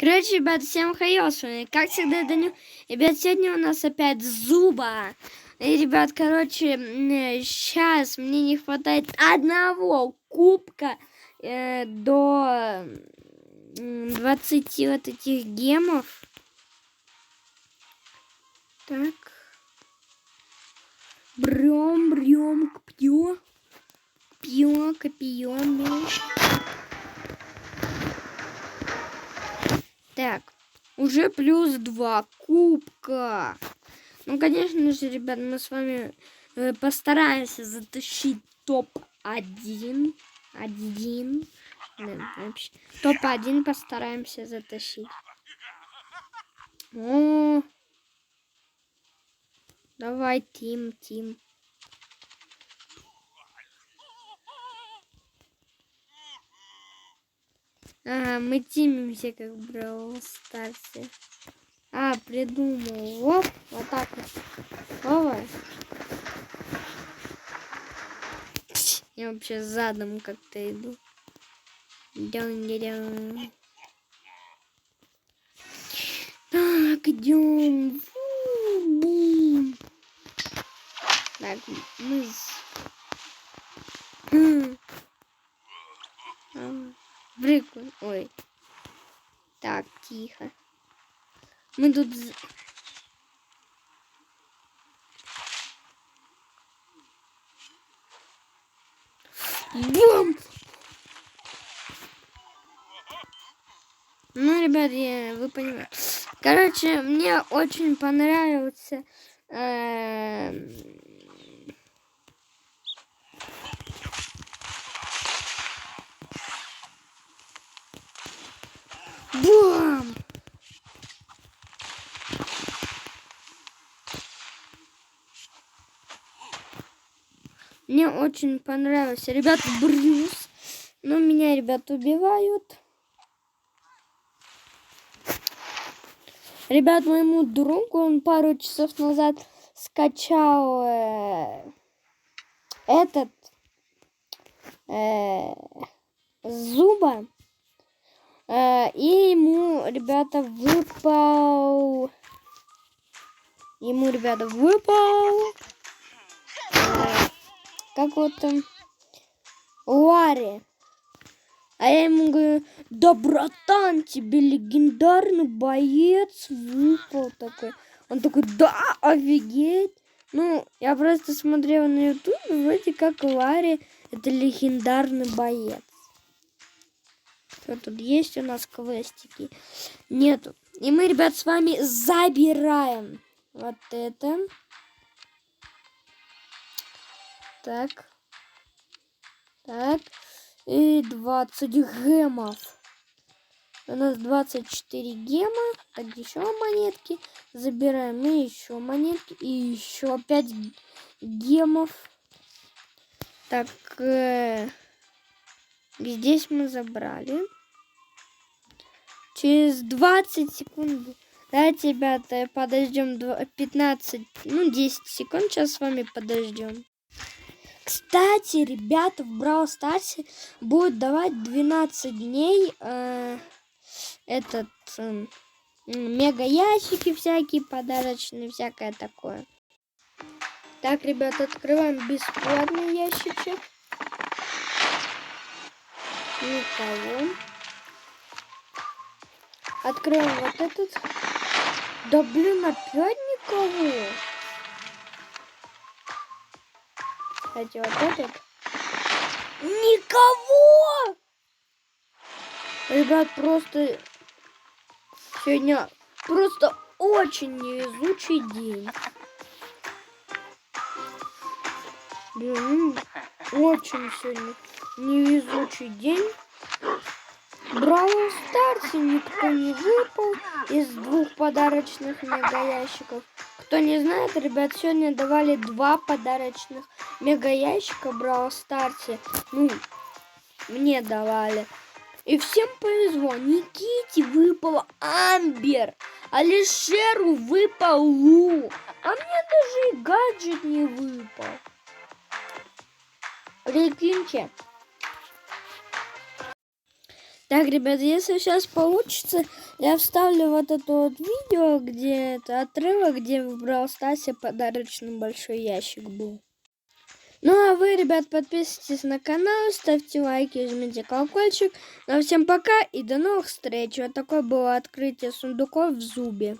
Короче, ребят, всем хайос. Как всегда, Даню. Ребят, сегодня у нас опять зуба. И, ребят, короче, сейчас мне не хватает одного кубка э, до 20 вот этих гемов. Так. Брем, брем, пьё. Пьё, копьем, блин. Так, уже плюс два кубка. Ну, конечно же, ребят, мы с вами э, постараемся затащить топ-1. Один. Да, вообще. Топ-1 постараемся затащить. О, давай, Тим, Тим. Ага, мы тимимся как в Бравл. А, придумал. Оп, вот так вот. Давай. Я вообще задом как-то иду. Идем, Так, идем. Бум. Так, мы... Прикольно. Ой. Так, тихо. Мы тут... Бум! Ну, ребят, я, вы понимаете. Короче, мне очень понравился э, Бам! Мне очень понравился. Ребят, Брюс. Но меня, ребят, убивают. Ребят, моему другу он пару часов назад скачал э, этот э, зуба. Э, и ему, ребята, выпал... Ему, ребята, выпал... Как вот там... Ларри. А я ему говорю, да, братан, тебе легендарный боец выпал такой. Он такой, да, офигеть. Ну, я просто смотрела на ютубе, вроде как Ларри это легендарный боец. Что тут есть у нас квестики? Нету. И мы, ребят, с вами забираем вот это. Так. Так. И 20 гемов. У нас 24 гема. Так, еще монетки. Забираем. И еще монетки. И еще 5 гемов. Так. Э Здесь мы забрали. Через 20 секунд. Давайте, ребята, подождем 15, ну 10 секунд. Сейчас с вами подождем. Кстати, ребята, в Brawl Stars будет давать 12 дней э, этот э, мега ящики всякие подарочные, всякое такое. Так, ребята, открываем бесплатный ящичек. Никого. Откроем вот этот. Да блин, опять никого. Кстати, вот этот. Никого! Ребят, просто сегодня просто очень невезучий день. Блин, очень сегодня невезучий день. Бравл Старсе никто не выпал из двух подарочных мега ящиков. Кто не знает, ребят, сегодня давали два подарочных мега ящика Бравл Старсе. Ну, мне давали. И всем повезло. Никите выпал Амбер. Алишеру выпал Лу. А мне даже и гаджет не выпал. Прикиньте. Так, ребят, если сейчас получится, я вставлю вот это вот видео, где это отрывок, где в Brawl Старсе подарочный большой ящик был. Ну а вы, ребят, подписывайтесь на канал, ставьте лайки, жмите колокольчик. Ну а всем пока и до новых встреч. Вот такое было открытие сундуков в зубе.